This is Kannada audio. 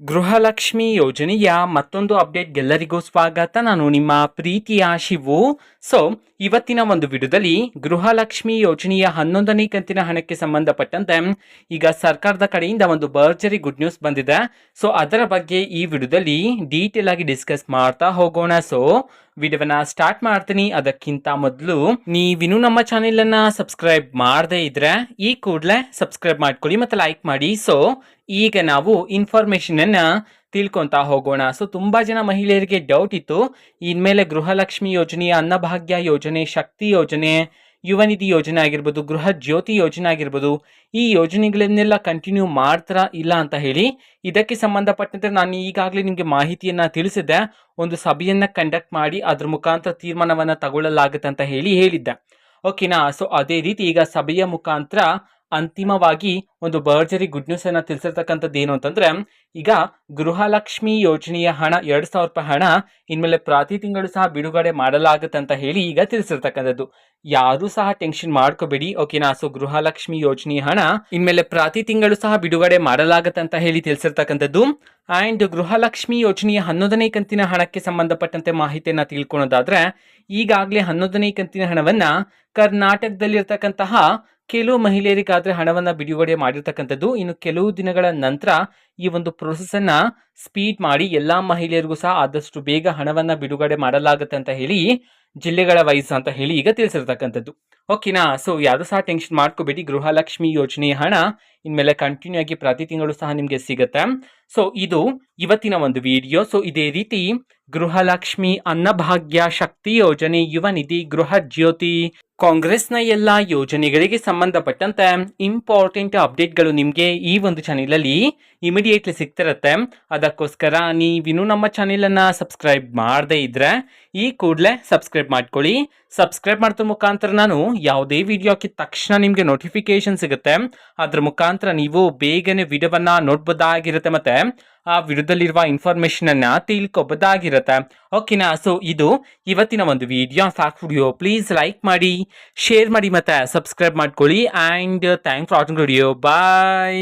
ಗೃಹಲಕ್ಷ್ಮಿ ಯೋಜನೆಯ ಮತ್ತೊಂದು ಅಪ್ಡೇಟ್ ಎಲ್ಲರಿಗೂ ಸ್ವಾಗತ. ನಾನು ನಿಮ್ಮ ಪ್ರೀತಿಯ ಶಿವು. ಸೊ ಇವತ್ತಿನ ಒಂದು ವಿಡಿಯೋದಲ್ಲಿ ಗೃಹಲಕ್ಷ್ಮಿ ಯೋಜನೆಯ ಹನ್ನೊಂದನೇ ಕಂತಿನ ಹಣಕ್ಕೆ ಸಂಬಂಧಪಟ್ಟಂತೆ ಈಗ ಸರ್ಕಾರದ ಕಡೆಯಿಂದ ಒಂದು ಭರ್ಜರಿ ಗುಡ್ ನ್ಯೂಸ್ ಬಂದಿದೆ. ಸೊ ಅದರ ಬಗ್ಗೆ ಈ ವಿಡಿಯೋದಲ್ಲಿ ಡೀಟೇಲ್ ಆಗಿ ಡಿಸ್ಕಸ್ ಮಾಡ್ತಾ ಹೋಗೋಣ. ಸೊ ವಿಡಿಯೋವನ್ನ ಸ್ಟಾರ್ಟ್ ಮಾಡ್ತೀನಿ. ಅದಕ್ಕಿಂತ ಮೊದಲು ನೀವಿನ್ನೂ ನಮ್ಮ ಚಾನೆಲ್ ಅನ್ನ ಸಬ್ಸ್ಕ್ರೈಬ್ ಮಾಡದೇ ಇದ್ರೆ ಈ ಕೂಡಲೇ ಸಬ್ಸ್ಕ್ರೈಬ್ ಮಾಡ್ಕೊಳ್ಳಿ ಮತ್ತೆ ಲೈಕ್ ಮಾಡಿ. ಸೊ ಈಗ ನಾವು ಇನ್ಫಾರ್ಮೇಶನ್ ಅನ್ನ ತಿಳ್ಕೊಂತಾ ಹೋಗೋಣ. ಸೊ ತುಂಬಾ ಜನ ಮಹಿಳೆಯರಿಗೆ ಡೌಟ್ ಇತ್ತು. ಇನ್ಮೇಲೆ ಗೃಹಲಕ್ಷ್ಮಿ ಯೋಜನೆ, ಅನ್ನಭಾಗ್ಯ ಯೋಜನೆ, ಶಕ್ತಿ ಯೋಜನೆ ಯುವನಿಧಿ ಯೋಜನೆ ಆಗಿರ್ಬೋದು, ಗೃಹ ಜ್ಯೋತಿ ಯೋಜನೆ ಆಗಿರ್ಬೋದು, ಈ ಯೋಜನೆಗಳನ್ನೆಲ್ಲ ಕಂಟಿನ್ಯೂ ಮಾಡ್ತಾರಾ ಇಲ್ಲ ಅಂತ ಹೇಳಿ ಇದಕ್ಕೆ ಸಂಬಂಧಪಟ್ಟಂತೆ ನಾನು ಈಗಾಗಲೇ ನಿಮಗೆ ಮಾಹಿತಿಯನ್ನ ತಿಳಿಸಿದ್ದೆ. ಒಂದು ಸಭೆಯನ್ನ ಕಂಡಕ್ಟ್ ಮಾಡಿ ಅದ್ರ ಮುಖಾಂತರ ತೀರ್ಮಾನವನ್ನು ತಗೊಳ್ಳಲಾಗುತ್ತೆ ಅಂತ ಹೇಳಿ ಹೇಳಿದ್ದೆ. ಓಕೆನಾ ಸೊ ಅದೇ ರೀತಿ ಈಗ ಸಭೆಯ ಮುಖಾಂತರ ಅಂತಿಮವಾಗಿ ಒಂದು ಭರ್ಜರಿ ಗುಡ್ ನ್ಯೂಸ್ ಅನ್ನ ತಿಳಿಸಿರ್ತಕ್ಕಂಥದ್ದು ಏನು ಅಂತಂದ್ರೆ, ಈಗ ಗೃಹಲಕ್ಷ್ಮಿ ಯೋಜನೆಯ ಹಣ, ಎರಡ್ ಸಾವಿರ ರೂಪಾಯಿ ಹಣ ಇನ್ಮೇಲೆ ಪ್ರತಿ ತಿಂಗಳು ಸಹ ಬಿಡುಗಡೆ ಮಾಡಲಾಗುತ್ತೆ ಅಂತ ಹೇಳಿ ಈಗ ತಿಳಿಸಿರ್ತಕ್ಕಂಥದ್ದು. ಯಾರು ಸಹ ಟೆನ್ಷನ್ ಮಾಡ್ಕೋಬೇಡಿ. ಓಕೆನಾ? ಸೊ, ಗೃಹಲಕ್ಷ್ಮಿ ಯೋಜನೆಯ ಹಣ ಇನ್ಮೇಲೆ ಪ್ರತಿ ತಿಂಗಳು ಸಹ ಬಿಡುಗಡೆ ಮಾಡಲಾಗುತ್ತೆ ಅಂತ ಹೇಳಿ ತಿಳಿಸಿರ್ತಕ್ಕಂಥದ್ದು. ಅಂಡ್ ಗೃಹಲಕ್ಷ್ಮಿ ಯೋಜನೆಯ ಹನ್ನೊಂದನೇ ಕಂತಿನ ಹಣಕ್ಕೆ ಸಂಬಂಧಪಟ್ಟಂತೆ ಮಾಹಿತಿಯನ್ನು ತಿಳ್ಕೊಳೋದಾದ್ರೆ, ಈಗಾಗಲೇ ಹನ್ನೊಂದನೇ ಕಂತಿನ ಹಣವನ್ನ ಕರ್ನಾಟಕದಲ್ಲಿರ್ತಕ್ಕಂತಹ ಕೆಲವು ಮಹಿಳೆಯರಿಗಾದರೆ ಹಣವನ್ನು ಬಿಡುಗಡೆ ಮಾಡಿರ್ತಕ್ಕಂಥದ್ದು. ಇನ್ನು ಕೆಲವು ದಿನಗಳ ನಂತರ ಈ ಒಂದು ಪ್ರೊಸೆಸ್ ಅನ್ನ ಸ್ಪೀಡ್ ಮಾಡಿ ಎಲ್ಲಾ ಮಹಿಳೆಯರಿಗೂ ಸಹ ಆದಷ್ಟು ಬೇಗ ಹಣವನ್ನು ಬಿಡುಗಡೆ ಮಾಡಲಾಗುತ್ತೆ ಅಂತ ಹೇಳಿ ಜಿಲ್ಲೆಗಳ ವಯಸ್ಸು ಅಂತ ಹೇಳಿ ಈಗ ತಿಳಿಸಿರ್ತಕ್ಕಂಥದ್ದು. ಓಕೆನಾ ಸೊ ಯಾರು ಸಹ ಟೆನ್ಷನ್ ಮಾಡ್ಕೋಬೇಡಿ. ಗೃಹಲಕ್ಷ್ಮಿ ಯೋಜನೆಯ ಹಣ ಇನ್ಮೇಲೆ ಕಂಟಿನ್ಯೂ ಆಗಿ ಪ್ರತಿ ತಿಂಗಳು ಸಹ ನಿಮಗೆ ಸಿಗುತ್ತೆ. ಸೊ ಇದು ಇವತ್ತಿನ ಒಂದು ವಿಡಿಯೋ ಸೊ ಇದೇ ರೀತಿ ಗೃಹಲಕ್ಷ್ಮಿ ಅನ್ನಭಾಗ್ಯ ಶಕ್ತಿ ಯೋಜನೆ ಯುವ ನಿಧಿ ಗೃಹ ಜ್ಯೋತಿ. ಕಾಂಗ್ರೆಸ್ನ ಎಲ್ಲ ಯೋಜನೆಗಳಿಗೆ ಸಂಬಂಧಪಟ್ಟಂತೆ ಇಂಪಾರ್ಟೆಂಟ್ ಅಪ್ಡೇಟ್ಗಳು ನಿಮಗೆ ಈ ಒಂದು ಚಾನೆಲಲ್ಲಿ ಇಮಿಡಿಯೇಟ್ಲಿ ಸಿಗ್ತಿರತ್ತೆ. ಅದಕ್ಕೋಸ್ಕರ ನೀವಿನ್ನೂ ನಮ್ಮ ಚಾನೆಲನ್ನು ಸಬ್ಸ್ಕ್ರೈಬ್ ಮಾಡದೇ ಇದ್ರೆ ಈ ಕೂಡಲೇ ಸಬ್ಸ್ಕ್ರೈಬ್ ಮಾಡ್ಕೊಳ್ಳಿ. ಸಬ್ಸ್ಕ್ರೈಬ್ ಮಾಡಿದ ಮುಖಾಂತರ ನಾನು ಯಾವುದೇ ವಿಡಿಯೋ ಹಾಕಿದ ತಕ್ಷಣ ನಿಮಗೆ ನೋಟಿಫಿಕೇಶನ್ ಸಿಗುತ್ತೆ. ಅದರ ಮುಖಾಂತರ ನೀವು ಬೇಗನೆ ವಿಡಿಯೋವನ್ನ ನೋಡ್ಬೋದಾಗಿರುತ್ತೆ ಮತ್ತೆ ಆ ವಿಡಿಯೋದಲ್ಲಿರುವ ಇನ್ಫಾರ್ಮೇಶನ್ ಅನ್ನ ತಿಳ್ಕೊಬೋದಾಗಿರುತ್ತೆ ಓಕೆನಾ ಸೊ ಇದು ಇವತ್ತಿನ ಒಂದು ವಿಡಿಯೋ ಸಾಕು ವಿಡಿಯೋ ಪ್ಲೀಸ್ ಲೈಕ್ ಮಾಡಿ. ಶೇರ್ ಮಾಡಿ ಮತ್ತೆ ಸಬ್ಸ್ಕ್ರೈಬ್ ಮಾಡ್ಕೊಳ್ಳಿ and thank for watching video bye